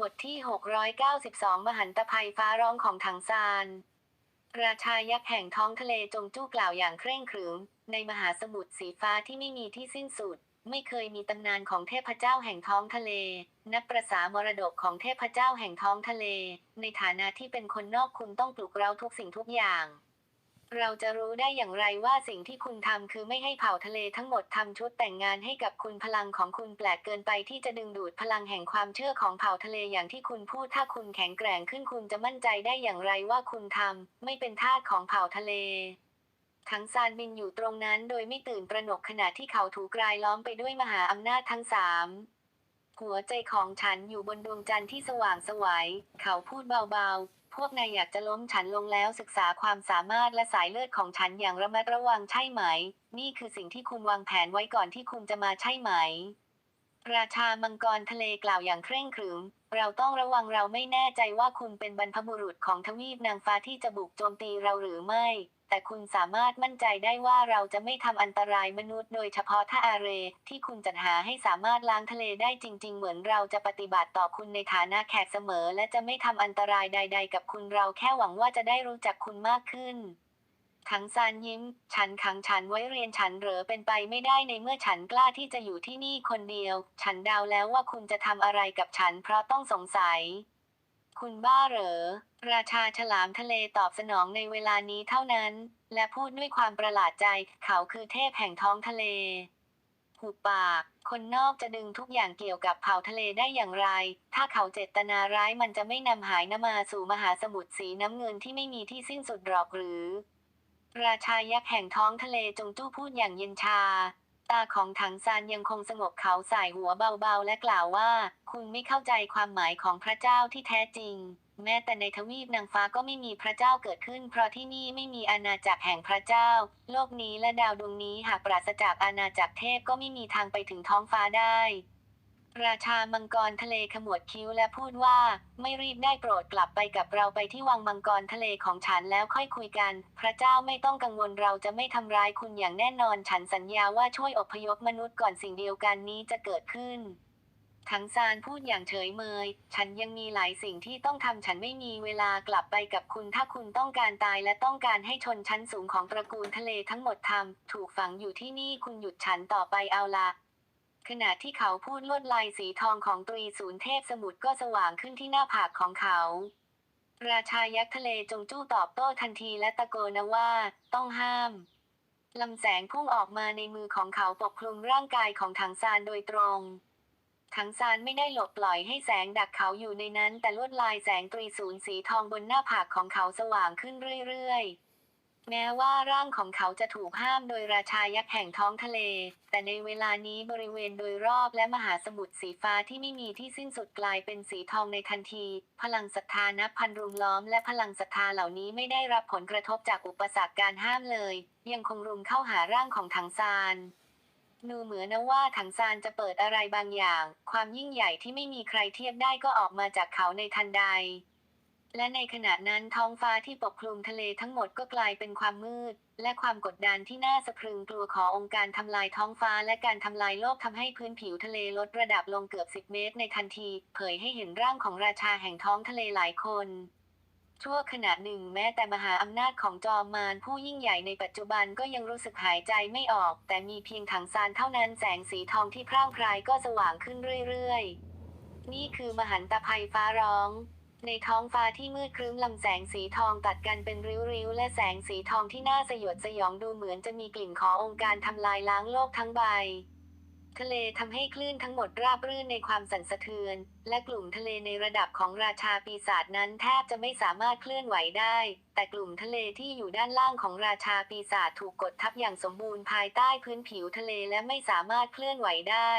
บทที่ 692 มหันตภัยฟ้าร้องของถังซาน ราชายักษ์แห่งท้องทะเลจงจู้กล่าวอย่างเคร่งขรึม ในมหาสมุทรสีฟ้าที่ไม่มีที่สิ้นสุด ไม่เคยมีตำนานของเทพเจ้าแห่งท้องทะเล นับประสามรดกของเทพเจ้าแห่งท้องทะเล ในฐานะที่เป็นคนนอกคุณต้องปลุกเร้าทุกสิ่งทุกอย่าง เราจะรู้ได้อย่างไรว่าสิ่งที่คุณทำคือไม่ให้เผ่าทะเลทั้งหมดทำชุดแต่งงานให้กับคุณพลังของคุณแปลกเกินไปที่จะดึงดูดพลังแห่งความเชื่อของเผ่าทะเลอย่างที่คุณพูดถ้าคุณแข็งแกร่งขึ้นคุณจะมั่นใจได้อย่างไรว่าคุณทำไม่เป็นทาสของเผ่าทะเลทั้งซานบินอยู่ตรงนั้นโดยไม่ตื่นตระหนกขณะที่เขาถูกกรายล้อมไปด้วยมหาอำนาจทั้งสามหัวใจของฉันอยู่บนดวงจันทร์ที่สว่างสวัยเขาพูดเบาๆ พวกนายอยากจะล้มฉันลงแล้วศึกษาความสามารถและสายเลือดของฉันอย่างระมัดระวังใช่ไหม นี่คือสิ่งที่คุณวางแผนไว้ก่อนที่คุณจะมาใช่ไหม ราชามังกรทะเลกล่าวอย่างเคร่งขรึม เราต้องระวังเราไม่แน่ใจว่าคุณเป็นบรรพบุรุษของทวีปนางฟ้าที่จะบุกโจมตีเราหรือไม่ แต่คุณสามารถมั่นใจได้ว่าเราจะไม่ทำอันตรายมนุษย์โดยเฉพาะถ้าอาเร ที่คุณจัดหาให้สามารถล้างทะเลได้จริง ๆ เหมือนเราจะปฏิบัติต่อคุณในฐานะแขกเสมอ และจะไม่ทำอันตรายใด ๆ กับคุณเราแค่หวังว่าจะได้รู้จักคุณมากขึ้นทั้งซานยิ้ม ฉันขังฉันไว้เรียนฉันเหรอเป็นไปไม่ได้ในเมื่อฉันกล้าที่จะอยู่ที่นี่คนเดียว ฉันเดาแล้วว่าคุณจะทำอะไรกับฉันเพราะต้องสงสัย คุณบ้าเหรอ ราชาฉลามทะเลตอบสนองในเวลานี้เท่านั้น และพูดด้วยความประหลาดใจ เขาคือเทพแห่งท้องทะเลหูปาก คนนอกจะดึงทุกอย่างเกี่ยวกับเผ่าทะเลได้อย่างไร ถ้าเขาเจตนาร้ายมันจะไม่นำหายนมาสู่มหาสมุทรสีน้ำเงินที่ไม่มีที่สิ้นสุดหรอกหรือ ราชายักษ์แห่งท้องทะเลจงจู้พูดอย่างเย็นชา ตาของถังซานยังคงสงบเขาสายหัวเบาๆ และกล่าวว่า คุณไม่เข้าใจความหมายของพระเจ้าที่แท้จริง แม้แต่ในทวีปนางฟ้าก็ไม่มีพระเจ้าเกิดขึ้น เพราะที่นี่ไม่มีอาณาจักรแห่งพระเจ้า โลกนี้และดาวดวงนี้หากปราศจากอาณาจักรเทพก็ไม่มีทางไปถึงท้องฟ้าได้ ราชามังกรทะเลขมวดคิ้วและพูดว่า ไม่รีบได้โปรดกลับไปกับเราไปที่วังมังกรทะเลของฉันแล้วค่อยคุยกัน พระเจ้าไม่ต้องกังวลเราจะไม่ทำร้ายคุณอย่างแน่นอน ฉันสัญญาว่าช่วยอพยพมนุษย์ก่อนสิ่งเดียวกันนี้จะเกิดขึ้น ทั้งซานพูดอย่างเฉยเมย ฉันยังมีหลายสิ่งที่ต้องทำฉันไม่มีเวลากลับไปกับคุณถ้าคุณต้องการตายและต้องการให้ชนชั้นสูงของตระกูลทะเลทั้งหมดทำถูกฝังอยู่ที่นี่คุณหยุดฉันต่อไปเอาละขณะที่เขาพูดลวดลายสีทองของตรีศูนย์เทพสมุทรก็สว่างขึ้นที่หน้าผากของเขา ราชายักษ์ทะเลจงจู้ตอบโต้ทันทีและตะโกนว่า ต้องห้ามลำแสงพุ่งออกมาในมือของเขาปกคลุมร่างกายของถังซานโดยตรง ถังซานไม่ได้หลบปล่อยให้แสงดักเขาอยู่ในนั้น แต่ลวดลายแสงตรีศูนย์สีทองบนหน้าผากของเขาสว่างขึ้นเรื่อยๆ แม้ว่าร่างของเขาจะถูกห้ามโดยราชายักษ์แห่งท้องทะเล แต่ในเวลานี้บริเวณโดยรอบและมหาสมุทรสีฟ้าที่ไม่มีที่สิ้นสุดกลายเป็นสีทองในทันที พลังศรัทธานับพันรุมล้อมและพลังศรัทธาเหล่านี้ไม่ได้รับผลกระทบจากอุปสรรคการห้ามเลย ยังคงรุมเข้าหาร่างของถังซาน ดูเหมือนนะว่าถังซานจะเปิดอะไรบางอย่าง ความยิ่งใหญ่ที่ไม่มีใครเทียบได้ก็ออกมาจากเขาในทันใด และในขณะนั้นท้องฟ้าที่ปกคลุมทะเลทั้งหมดก็กลายเป็นความมืด และความกดดันที่น่าสะพรึงกลัวขององค์การทำลายท้องฟ้าและการทำลายโลกทำให้พื้นผิวทะเลลดระดับลงเกือบ 10 เมตร ในทันที เผยให้เห็นร่างของราชาแห่งท้องทะเลหลายคน ชั่วขณะหนึ่งแม้แต่มหาอำนาจของจอมมารผู้ยิ่งใหญ่ในปัจจุบันก็ยังรู้สึกหายใจไม่ออก แต่มีเพียงถังซานเท่านั้นแสงสีทองที่พร่างพรายก็สว่างขึ้นเรื่อยๆ นี่คือมหันตภัยฟ้าร้อง ในท้องฟ้าที่มืดครึ้มลำแสงสีทองตัดกันเป็นริ้วๆ และแสงสีทองที่น่าสยดสยองดูเหมือนจะมีกลิ่นขององค์การทำลายล้างโลกทั้งใบ ทะเลทำให้คลื่นทั้งหมดราบรื่นในความสั่นสะเทือน และกลุ่มทะเลในระดับของราชาปีศาจนั้นแทบจะไม่สามารถเคลื่อนไหวได้ แต่กลุ่มทะเลที่อยู่ด้านล่างของราชาปีศาจถูกกดทับอย่างสมบูรณ์ภายใต้พื้นผิวทะเลและไม่สามารถเคลื่อนไหวได้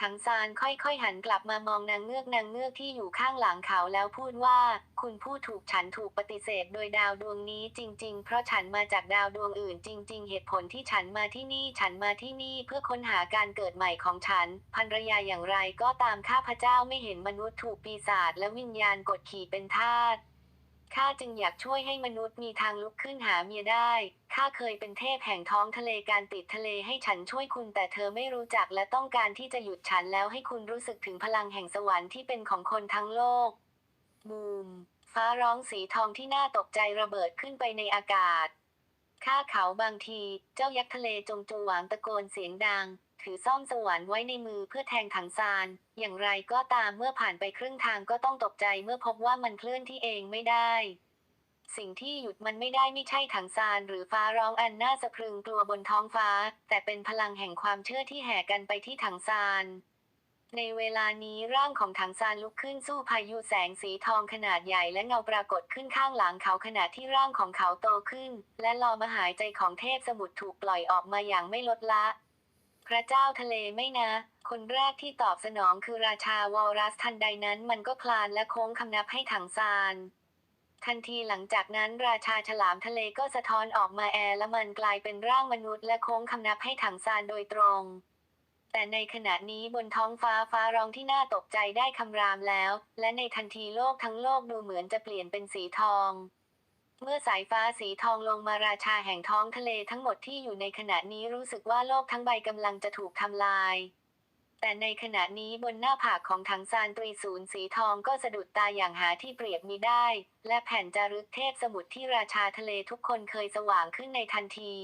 ถังซานค่อยๆหันกลับมามองนางเงือกนางเงือกที่อยู่ข้างหลังเขาแล้วพูดว่า คุณพูดถูกฉันถูกปฏิเสธโดยดาวดวงนี้จริง ๆ เพราะฉันมาจากดาวดวงอื่นจริง ๆ เหตุผลที่ฉันมาที่นี่ฉันมาที่นี่เพื่อค้นหาการเกิดใหม่ของฉันภรรยาอย่างไรก็ตามข้าพเจ้าไม่เห็นมนุษย์ถูกปีศาจและวิญญาณกดขี่เป็นทาส ข้าจึงอยากช่วยให้มนุษย์มีทางลุกขึ้นหาเมียได้ ข้าเคยเป็นเทพแห่งท้องทะเลการติดทะเลให้ฉันช่วยคุณแต่เธอไม่รู้จักและต้องการที่จะหยุดฉันแล้วให้คุณรู้สึกถึงพลังแห่งสวรรค์ที่เป็นของคนทั้งโลก บูม ฟ้าร้องสีทองที่น่าตกใจระเบิดขึ้นไปในอากาศ ข้าเขาบางที เจ้ายักษ์ทะเลจงจูหวางตะโกนเสียงดัง ถือซ่อมสวรรค์ไว้ในมือเพื่อแทงถังซาน อย่างไรก็ตามเมื่อผ่านไปครึ่งทางก็ต้องตกใจเมื่อพบว่ามันเคลื่อนที่เองไม่ได้ สิ่งที่หยุดมันไม่ได้ไม่ใช่ถังซานหรือฟ้าร้องอันน่าสะพรึงกลัวบนท้องฟ้า แต่เป็นพลังแห่งความเชื่อที่แห่กันไปที่ถังซานในเวลานี้ร่างของถังซานลุกขึ้นสู้พายุแสงสีทองขนาดใหญ่และเงาปรากฏขึ้นข้างหลังเขาขณะที่ร่างของเขาโตขึ้น และลอมหายใจของเทพสมุทรถูกปล่อยออกมาอย่างไม่ลดละ ระเจ้าทะเลไม่นะ คนแรกที่ตอบสนองคือราชาวอลรัสทันใดนั้นมันก็คลานและโค้งคำนับให้ถังซานทันทีหลังจากนั้นราชาฉลามทะเลก็สะท้อนออกมาแอร์และมันกลายเป็นร่างมนุษย์และโค้งคำนับให้ถังซานโดยตรง แต่ในขณะนี้บนท้องฟ้าฟ้าร้องที่น่าตกใจได้คำรามแล้ว และในทันทีโลกทั้งโลกดูเหมือนจะเปลี่ยนเป็นสีทอง เมื่อสายฟ้าสีทองลงมาราชาแห่งท้องทะเลทั้งหมดที่อยู่ในขณะนี้รู้สึกว่าโลกทั้งใบกำลังจะถูกทำลาย แต่ในขณะนี้บนหน้าผากของถังซานตรีศูนย์สีทองก็สะดุดตาอย่างหาที่เปรียบมิได้ และแผ่นจารึกเทพสมุทรที่ราชาทะเลทุกคนเคยสว่างขึ้นในทันที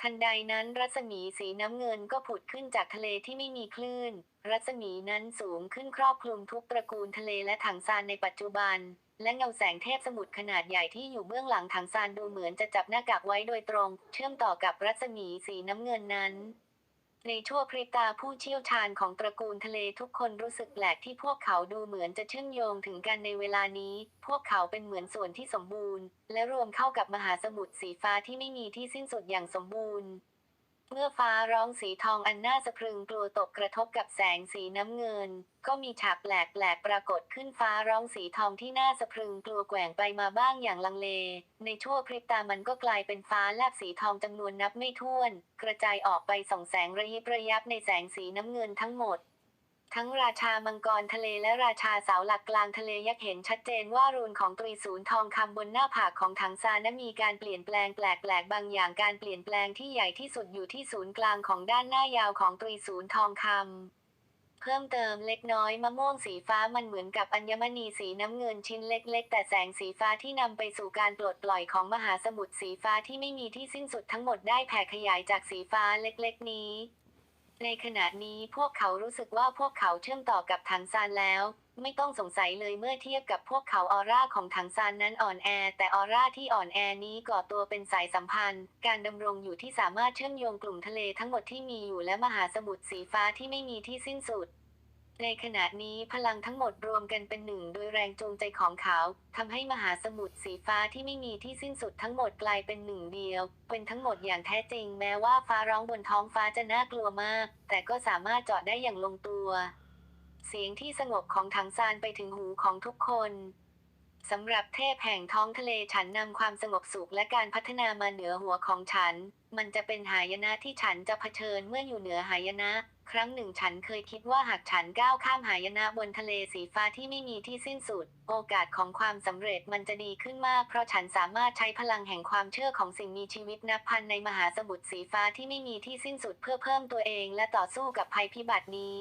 ทันใดนั้นรัศมีสีน้ำเงินก็ผุดขึ้นจากทะเลที่ไม่มีคลื่น รัศมีนั้นสูงขึ้นครอบคลุมทุกตระกูลทะเลและถังซานในปัจจุบัน และเงาแสงเทพสมุทรขนาดใหญ่ที่อยู่เบื้องหลังถังซานดูเหมือนจะจับหน้ากากไว้โดยตรง เชื่อมต่อกับรัศมีสีน้ำเงินนั้น ในชั่วพริบตาผู้เชี่ยวชาญของตระกูลทะเลทุกคนรู้สึกแปลกที่พวกเขาดูเหมือนจะเชื่อมโยงถึงกันในเวลานี้ พวกเขาเป็นเหมือนส่วนที่สมบูรณ์ และรวมเข้ากับมหาสมุทรสีฟ้าที่ไม่มีที่สิ้นสุดอย่างสมบูรณ์ เมื่อฟ้าร้องสีทองอันน่าสะพรึงกลัวตกกระทบกับแสงสีน้ำเงิน ก็มีฉากแปลกๆปรากฏขึ้นฟ้าร้องสีทองที่น่าสะพรึงกลัวแกว่งไปมาบ้างอย่างลังเล ในชั่วพริบตามันก็กลายเป็นฟ้าแลบสีทองจำนวนนับไม่ถ้วน กระจายออกไปส่องแสงระยิบระยับในแสงสีน้ำเงินทั้งหมด ทั้งราชามังกรทะเลและราชาเสาหลักกลางทะเลยักษ์เห็นชัดเจนว่ารูนของตรีศูนย์ทองคำบนหน้าผากของถังซานนั้นมีการเปลี่ยนแปลงแปลกๆบางอย่างการเปลี่ยนแปลงที่ใหญ่ที่สุดอยู่ที่ศูนย์กลางของด้านหน้ายาวของตรีศูนย์ทองคำเพิ่มเติมเล็กน้อยมะม่วงสีฟ้ามันเหมือนกับอัญมณีสีน้ำเงินชิ้นเล็ก ๆ แต่แสงสีฟ้าที่นำไปสู่การปลดปล่อยของมหาสมุทรสีฟ้าที่ไม่มีที่สิ้นสุดทั้งหมดได้แผ่ขยายจากสีฟ้าเล็ก ๆ นี้ ในขณะนี้พวกเขารู้สึกว่าพวกเขาเชื่อมต่อกับถังซานแล้ว ไม่ต้องสงสัยเลยเมื่อเทียบกับพวกเขาออร่าของถังซานนั้นอ่อนแอ แต่ออร่าที่อ่อนแอนี้ก่อตัวเป็นสายสัมพันธ์ การดำรงอยู่ที่สามารถเชื่อมโยงกลุ่มทะเลทั้งหมดที่มีอยู่และมหาสมุทรสีฟ้าที่ไม่มีที่สิ้นสุด ในขณะนี้พลังทั้งหมดรวมกันเป็นหนึ่งโดยแรงจูงใจของเขาทำให้มหาสมุทรสีฟ้าที่ไม่มีที่สิ้นสุดทั้งหมดกลายเป็นหนึ่งเดียว เป็นทั้งหมดอย่างแท้จริงแม้ว่าฟ้าร้องบนท้องฟ้าจะน่ากลัวมาก แต่ก็สามารถเจาะได้อย่างลงตัว เสียงที่สงบของถังซานไปถึงหูของทุกคนสำหรับเทพแห่งท้องทะเลฉันนำความสงบสุขและการพัฒนามาเหนือหัวของฉัน มันจะเป็นหายนะที่ฉันจะเผชิญเมื่ออยู่เหนือหายนะ ครั้งหนึ่งฉันเคยคิดว่าหากฉันก้าวข้ามหายนะบนทะเลสีฟ้าที่ไม่มีที่สิ้นสุด โอกาสของความสำเร็จมันจะดีขึ้นมาก เพราะฉันสามารถใช้พลังแห่งความเชื่อของสิ่งมีชีวิตนับพันในมหาสมุทรสีฟ้าที่ไม่มีที่สิ้นสุดเพื่อเพิ่มตัวเองและต่อสู้กับภัยพิบัตินี้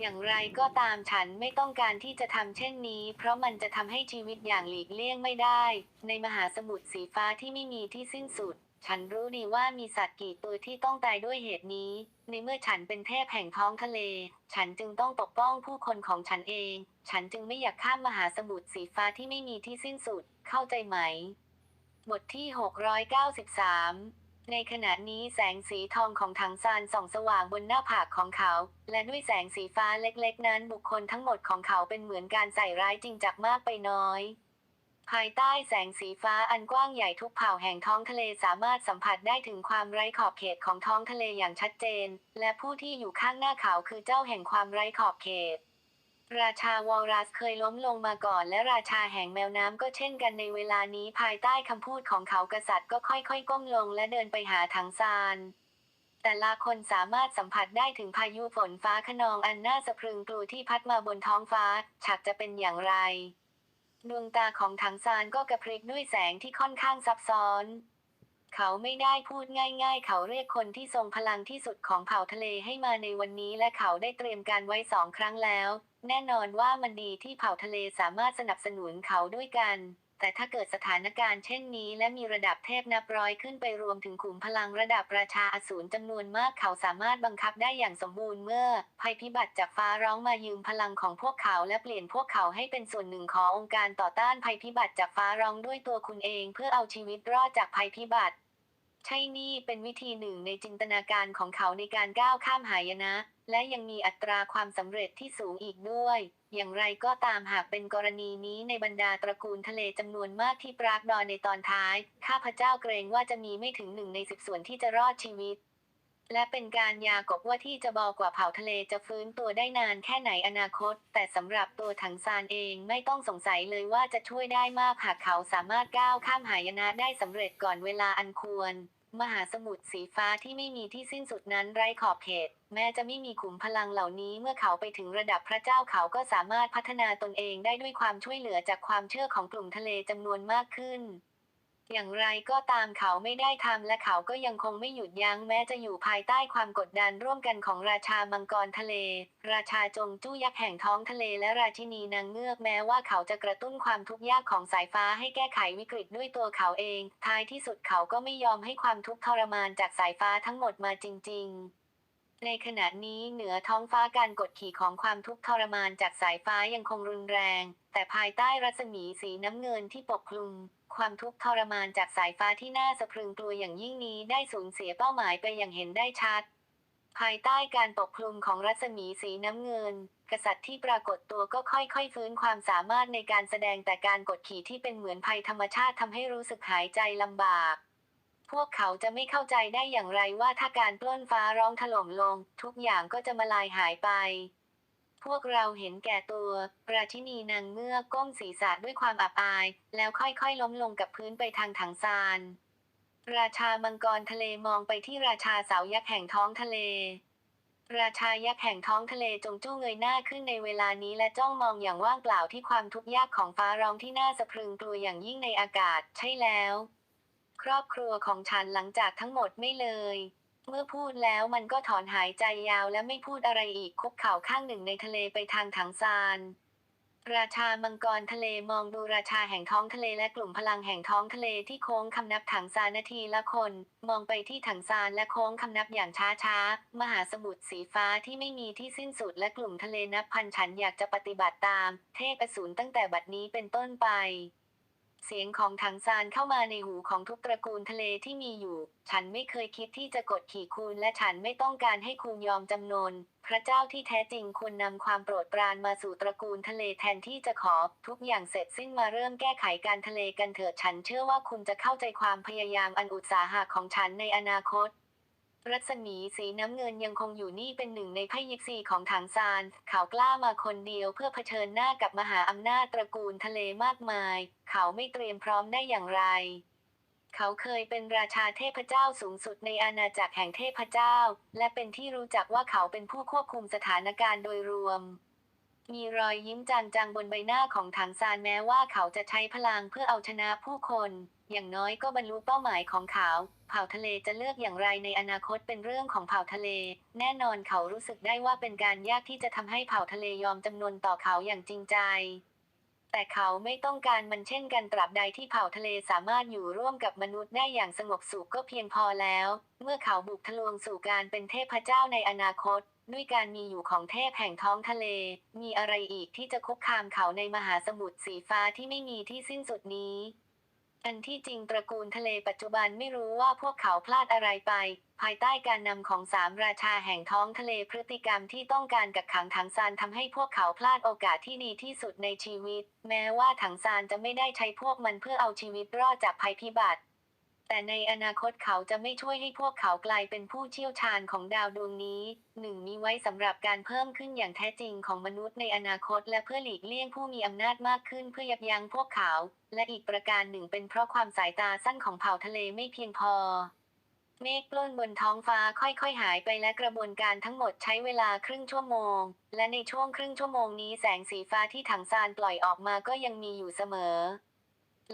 อย่างไรก็ตามฉันไม่ต้องการที่จะทำเช่นนี้ เพราะมันจะทำให้ชีวิตอย่างหลีกเลี่ยงไม่ได้ ในมหาสมุทรสีฟ้าที่ไม่มีที่สิ้นสุด ฉันรู้ดีว่ามีสัตว์กี่ตัวที่ต้องตายด้วยเหตุนี้ ในเมื่อฉันเป็นเทพแห่งท้องทะเล ฉันจึงต้องปกป้องผู้คนของฉันเอง ฉันจึงไม่อยากข้ามมหาสมุทรสีฟ้าที่ไม่มีที่สิ้นสุด เข้าใจไหม บทที่ 693 ในขณะนี้แสงสีทองของถังซานส่องสว่างบนหน้าผากของเขา และด้วยแสงสีฟ้าเล็กๆ นั้นบุคคลทั้งหมดของเขาเป็นเหมือนการใส่ร้ายจริงจักมากไปน้อย ภายใต้แสงสีฟ้าอันกว้างใหญ่ทุกเผ่าแห่งท้องทะเลสามารถสัมผัสได้ถึงความไร้ขอบเขตของท้องทะเลอย่างชัดเจน และผู้ที่อยู่ข้างหน้าเขาคือเจ้าแห่งความไร้ขอบเขต ราชาวอลรัสเคยล้มลงมาก่อน และราชาแห่งแมวน้ำก็เช่นกันในเวลานี้ภายใต้คำพูดของเขากษัตริย์ก็ค่อยๆ ก้มลงและเดินไปหาถังซานแต่ละคนสามารถสัมผัสได้ถึงพายุฝนฟ้าขนองอันน่าสะพรึงกลัวที่พัดมาบนท้องฟ้าฉากจะเป็นอย่างไร ดวงตาของถังซานก็กระพริบด้วยแสงที่ค่อนข้างซับซ้อน เขาไม่ได้พูดง่าย ๆ เขาเรียกคนที่ทรงพลังที่สุดของเผ่าทะเลให้มาในวันนี้และเขาได้เตรียมการไว้สองครั้งแล้ว แน่นอนว่ามันดีที่เผ่าทะเลสามารถสนับสนุนเขาด้วยกัน แต่ถ้าเกิดสถานการณ์เช่นนี้ และมีระดับเทพนับร้อยขึ้นไปรวมถึงขุมพลังระดับราชาอสูรจำนวนมากเขาสามารถบังคับได้อย่างสมบูรณ์เมื่อ ภัยพิบัติจากฟ้าร้องมายืมพลังของพวกเขาและเปลี่ยนพวกเขาให้เป็นส่วนหนึ่งขององค์การต่อต้านภัยพิบัติจากฟ้าร้องด้วยตัวคุณเอง เพื่อเอาชีวิตรอดจากภัยพิบัติ ใช่นี่เป็นวิธีหนึ่งในจินตนาการของเขาในการก้าวข้ามหายนะ และยังมีอัตราความสำเร็จที่สูงอีกด้วย อย่างไรก็ตามหากเป็นกรณีนี้ในบรรดาตระกูลทะเลจำนวนมากที่ปรากดอนในตอนท้าย ข้าพเจ้าเกรงว่าจะมีไม่ถึงหนึ่งในสิบส่วนที่จะรอดชีวิต และเป็นการยากบว่าที่จะบอกว่าเผ่าทะเลจะฟื้นตัวได้นานแค่ไหนอนาคต แต่สำหรับตัวถังซานเองไม่ต้องสงสัยเลยว่าจะช่วยได้มากหากเขาสามารถก้าวข้ามหายนะได้สำเร็จก่อนเวลาอันควร มหาสมุทรสีฟ้าที่ไม่มีที่สิ้นสุดนั้นไร้ขอบเขต แม้จะไม่มีขุมพลังเหล่านี้เมื่อเขาไปถึงระดับพระเจ้าเขาก็สามารถพัฒนาตนเองได้ด้วยความช่วยเหลือจากความเชื่อของกลุ่มทะเลจำนวนมากขึ้น อย่างไรก็ตามเขาไม่ได้ทำและเขาก็ยังคงไม่หยุดยั้งแม้จะอยู่ภายใต้ความกดดันร่วมกันของราชามังกรทะเล ราชาจงจู้ยักษ์แห่งท้องทะเลและราชินีนางเงือกแม้ว่าเขาจะกระตุ้นความทุกข์ยากของสายฟ้าให้แก้ไขวิกฤตด้วยตัวเขาเอง ท้ายที่สุดเขาก็ไม่ยอมให้ความทุกข์ทรมานจากสายฟ้าทั้งหมดมาจริง ๆในขณะนี้เหนือท้องฟ้าการกดขี่ของความทุกข์ทรมานจากสายฟ้ายังคงรุนแรง แต่ภายใต้รัศมีสีน้ำเงินที่ปกคลุม ความทุกข์ทรมานจากสายฟ้าที่น่าสะพรึงกลัวอย่างยิ่งนี้ได้สูญเสียเป้าหมายไปอย่างเห็นได้ชัด ภายใต้การปกคลุมของรัศมีสีน้ำเงิน กษัตริย์ที่ปรากฏตัวก็ค่อยๆ ฟื้นความสามารถในการแสดงแต่การกดขี่ที่เป็นเหมือนภัยธรรมชาติทำให้รู้สึกหายใจลำบากพวกเขาจะไม่เข้าใจได้อย่างไรว่าถ้าการปล้นฟ้าร้องถล่มลง ทุกอย่างก็จะมาลายหายไป พวกเราเห็นแก่ตัว ราชินีนางเงือกก้มศีรษะด้วยความอับอาย แล้วค่อยๆล้มลงกับพื้นไปทางถังซาน ราชามังกรทะเลมองไปที่ราชาเสายักษ์แห่งท้องทะเล ราชายักษ์แห่งท้องทะเลจงจู้เงยหน้าขึ้นในเวลานี้และจ้องมองอย่างว่างเปล่าที่ความทุกข์ยากของฟ้าร้องที่น่าสะพรึงกลัวอย่างยิ่งในอากาศ ใช่แล้ว ครอบครัวของฉันหลังจากทั้งหมดไม่เลย เมื่อพูดแล้วมันก็ถอนหายใจยาวและไม่พูดอะไรอีกคุกเข่าข้างหนึ่งในทะเลไปทางถังซาน ราชามังกรทะเลมองดูราชาแห่งท้องทะเลและกลุ่มพลังแห่งท้องทะเลที่โค้งคำนับถังซานนาทีละคน มองไปที่ถังซานและโค้งคำนับอย่างช้าช้ามหาสมุทรสีฟ้าที่ไม่มีที่สิ้นสุดและกลุ่มทะเลนับพันฉันอยากจะปฏิบัติตาม เทพอสูรตั้งแต่บัดนี้เป็นต้นไป เสียงของถังซานเข้ามาในหูของทุกตระกูลทะเลที่มีอยู่ ฉันไม่เคยคิดที่จะกดขี่คุณและฉันไม่ต้องการให้คุณยอมจำนน พระเจ้าที่แท้จริงควรนำความโปรดปรานมาสู่ตระกูลทะเลแทนที่จะขอ ทุกอย่างเสร็จสิ้นมาเริ่มแก้ไขการทะเลกันเถิดฉันเชื่อว่าคุณจะเข้าใจความพยายามอันอุตสาหะของฉันในอนาคต รัศมีสีน้ำเงินยังคงอยู่นี่เป็นหนึ่งในไพ่ยิปซีของถังซานเขากล้ามาคนเดียวเพื่อเผชิญหน้ากับมหาอำนาจตระกูลทะเลมากมาย เขาไม่เตรียมพร้อมได้อย่างไร เขาเคยเป็นราชาเทพเจ้าสูงสุดในอาณาจักรแห่งเทพเจ้า และเป็นที่รู้จักว่าเขาเป็นผู้ควบคุมสถานการณ์โดยรวม มีรอยยิ้มจางๆบนใบหน้าของถังซานแม้ว่าเขาจะใช้พลังเพื่อเอาชนะผู้คน อย่างน้อยก็บรรลุเป้าหมายของเขา เผ่าทะเลจะเลือกอย่างไรในอนาคตเป็นเรื่องของเผ่าทะเล แน่นอนเขารู้สึกได้ว่าเป็นการยากที่จะทำให้เผ่าทะเลยอมจำนวนต่อเขาอย่างจริงใจ แต่เขาไม่ต้องการมันเช่นกันตราบใดที่เผ่าทะเลสามารถอยู่ร่วมกับมนุษย์ได้อย่างสงบสุขก็เพียงพอแล้ว เมื่อเขาบุกทะลวงสู่การเป็นเทพเจ้าในอนาคต ด้วยการมีอยู่ของเทพแห่งท้องทะเล มีอะไรอีกที่จะคุกคามเขาในมหาสมุทรสีฟ้าที่ไม่มีที่สิ้นสุดนี้ อันที่จริงตระกูลทะเลปัจจุบันไม่รู้ว่าพวกเขาพลาดอะไรไป ภายใต้การนำของสามราชาแห่งท้องทะเลพฤติกรรมที่ต้องการกักขังถังซานทำให้พวกเขาพลาดโอกาสที่ดีที่สุดในชีวิต แม้ว่าถังซานจะไม่ได้ใช้พวกมันเพื่อเอาชีวิตรอดจากภัยพิบัติ แต่ในอนาคตเขาจะไม่ช่วยให้พวกเขากลายเป็นผู้เชี่ยวชาญของดาวดวงนี้หนึ่งมีไว้สำหรับการเพิ่มขึ้นอย่างแท้จริงของมนุษย์ในอนาคต และเพื่อหลีกเลี่ยงผู้มีอำนาจมากขึ้นเพื่อยับยั้งพวกเขา และอีกประการหนึ่งเป็นเพราะความสายตาสั้นของเผ่าทะเลไม่เพียงพอ เมฆปล้นบนท้องฟ้าค่อยๆ หายไปและกระบวนการทั้งหมดใช้เวลาครึ่งชั่วโมง และในช่วงครึ่งชั่วโมงนี้แสงสีฟ้าที่ถังซานปล่อยออกมาก็ยังมีอยู่เสมอ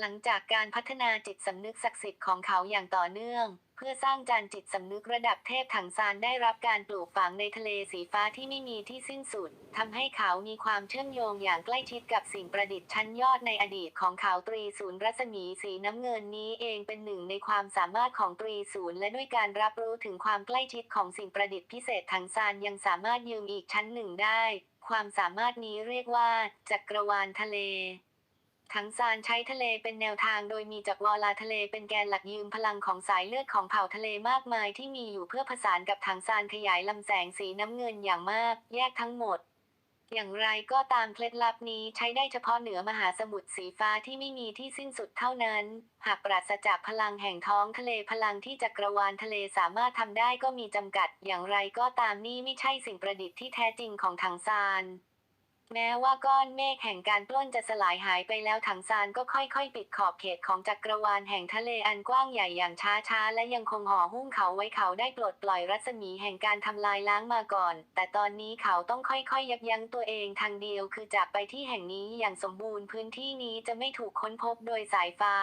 หลังจากการพัฒนาจิตสำนึกศักดิ์สิทธิ์ของเขาอย่างต่อเนื่อง เพื่อสร้างจานจิตสำนึกระดับเทพถังซานได้รับการปลูกฝังในทะเลสีฟ้าที่ไม่มีที่สิ้นสุดทำให้เขามีความเชื่อมโยงอย่างใกล้ชิดกับสิ่งประดิษฐ์ชั้นยอดในอดีตของเขาตรีศูนย์รัศมีสีน้ำเงินนี้เองเป็นหนึ่งในความสามารถของตรีศูนย์และด้วยการรับรู้ถึงความใกล้ชิดของสิ่งประดิษฐ์พิเศษถังซานยังสามารถยืมอีกชั้นหนึ่งได้ ความสามารถนี้เรียกว่าจักรวาลทะเล ทั้งซานใช้ทะเลเป็นแนวทางโดยมีจักรวาลาทะเลเป็นแกนหลักยืมพลังของสายเลือดของเผ่าทะเลมากมายที่มีอยู่เพื่อผสานกับถังซานขยายลำแสงสีน้ำเงินอย่างมาก แยกทั้งหมด อย่างไรก็ตามเคล็ดลับนี้ใช้ได้เฉพาะเหนือมหาสมุทรสีฟ้าที่ไม่มีที่สิ้นสุดเท่านั้น หากปราศจากพลังแห่งท้องทะเลพลังที่จักรวาลทะเลสามารถทำได้ก็มีจำกัด อย่างไรก็ตามนี่ไม่ใช่สิ่งประดิษฐ์ที่แท้จริงของถังซาน แม้ว่าก้อนเมฆแห่งการปล้นจะสลายหายไปแล้วถังซานก็ค่อยๆ ปิดขอบเขตของจักรวาลแห่งทะเลอันกว้างใหญ่อย่างช้าๆ และยังคงห่อหุ้มเขาไว้เขาได้ปลดปล่อยรัศมีแห่งการทำลายล้างมาก่อน แต่ตอนนี้เขาต้องค่อยๆ ยับยั้งตัวเองทางเดียวคือจากไปที่แห่งนี้อย่างสมบูรณ์พื้นที่นี้จะไม่ถูกค้นพบโดยสายฟ้า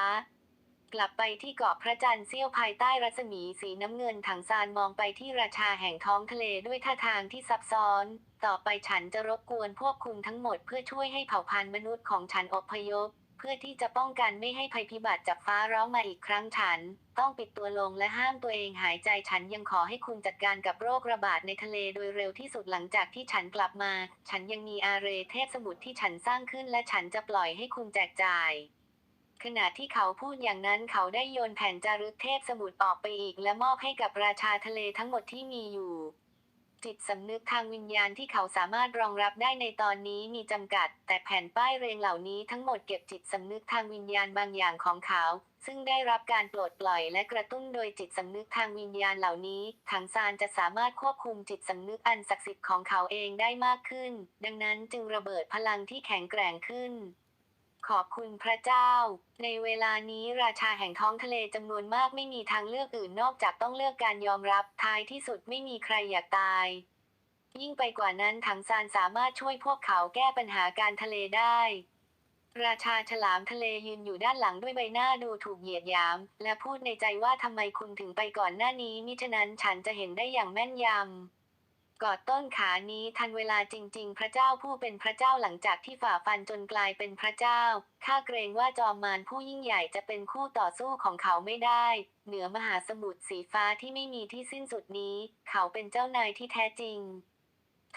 กลับไปที่เกาะพระจันทร์เสี้ยวภายใต้รัศมีสีน้ำเงินถังซานมองไปที่ราชาแห่งท้องทะเลด้วยท่าทางที่ซับซ้อน ต่อไปฉันจะรบกวนพวกคุณทั้งหมดเพื่อช่วยให้เผ่าพันธุ์มนุษย์ของฉันอพยพ เพื่อที่จะป้องกันไม่ให้ภัยพิบัติจากฟ้าร้องมาอีกครั้งฉัน ต้องปิดตัวลงและห้ามตัวเองหายใจฉันยังขอให้คุณจัดการกับโรคระบาดในทะเลโดยเร็วที่สุดหลังจากที่ฉันกลับมา ฉันยังมีอาเรเทพสมุทรที่ฉันสร้างขึ้นและฉันจะปล่อยให้คุณแจกจ่าย ขณะที่เขาพูดอย่างนั้นเขาได้โยนแผ่นจารึกเทพสมุทรออกไปอีก และมอบให้กับราชาทะเลทั้งหมดที่มีอยู่ จิตสำนึกทางวิญญาณที่เขาสามารถรองรับได้ในตอนนี้มีจำกัด แต่แผ่นป้ายเรียงเหล่านี้ทั้งหมดเก็บจิตสำนึกทางวิญญาณบางอย่างของเขา ซึ่งได้รับการปลดปล่อยและกระตุ้นโดยจิตสำนึกทางวิญญาณเหล่านี้ทางซานจะสามารถควบคุมจิตสำนึกอันศักดิ์สิทธิ์ของเขาเองได้มากขึ้น ดังนั้นจึงระเบิดพลังที่แข็งแกร่งขึ้น ขอบคุณพระเจ้า ในเวลานี้ราชาแห่งท้องทะเลจำนวนมากไม่มีทางเลือกอื่นนอกจากต้องเลือกการยอมรับ ท้ายที่สุดไม่มีใครอยากตาย ยิ่งไปกว่านั้นถังซานสามารถช่วยพวกเขาแก้ปัญหาการทะเลได้ ราชาฉลามทะเลยืนอยู่ด้านหลังด้วยใบหน้าดูถูกเหยียดหยาม และพูดในใจว่าทำไมคุณถึงไปก่อนหน้านี้มิฉะนั้นฉันจะเห็นได้อย่างแม่นยำ กอดต้นขานี้ทันเวลาจริง ๆ พระเจ้าผู้เป็นพระเจ้าหลังจากที่ฝ่าฟันจนกลายเป็นพระเจ้า ข้าเกรงว่าจอมมารผู้ยิ่งใหญ่จะเป็นคู่ต่อสู้ของเขาไม่ได้ เหนือมหาสมุทรสีฟ้าที่ไม่มีที่สิ้นสุดนี้ เขาเป็นเจ้านายที่แท้จริง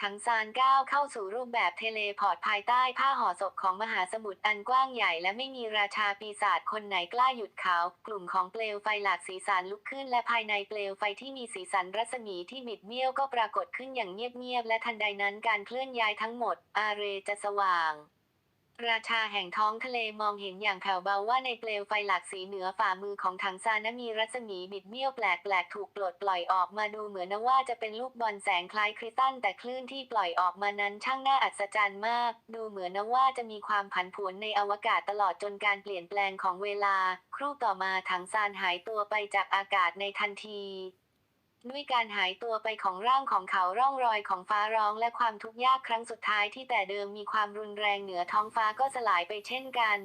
ทั้งซานก้าวเข้าสู่รูปแบบเทเลพอร์ตภายใต้ผ้าห่อศพของมหาสมุทรอันกว้างใหญ่และไม่มีราชาปีศาจคนไหนกล้าหยุดเขา กลุ่มของเปลวไฟหลากสีสันลุกขึ้น และภายในเปลวไฟที่มีสีสันรัศมีที่บิดเบี้ยวก็ปรากฏขึ้นอย่างเงียบๆและทันใดนั้นการเคลื่อนย้ายทั้งหมด อาเรจะสว่าง ราชาแห่งท้องทะเลมองเห็นอย่างแผ่วเบาว่าในเปลวไฟหลากสีเหนือฝ่ามือของถังซานมีรัศมีบิดเบี้ยวแปลกๆถูกปลดปล่อยออกมาดูเหมือนว่าจะเป็นลูกบอลแสงคล้ายคริสตัลแต่คลื่นที่ปล่อยออกมานั้นช่างน่าอัศจรรย์มาก ดูเหมือนว่าจะมีความผันผวนในอวกาศตลอดจนการเปลี่ยนแปลงของเวลา ครู่ต่อมาถังซานหายตัวไปจากอากาศในทันที ด้วยการหายตัวไปของร่างของเขาร่องรอยของฟ้าร้องและความทุกข์ยากครั้งสุดท้ายที่แต่เดิมมีความรุนแรงเหนือท้องฟ้าก็สลายไปเช่นกัน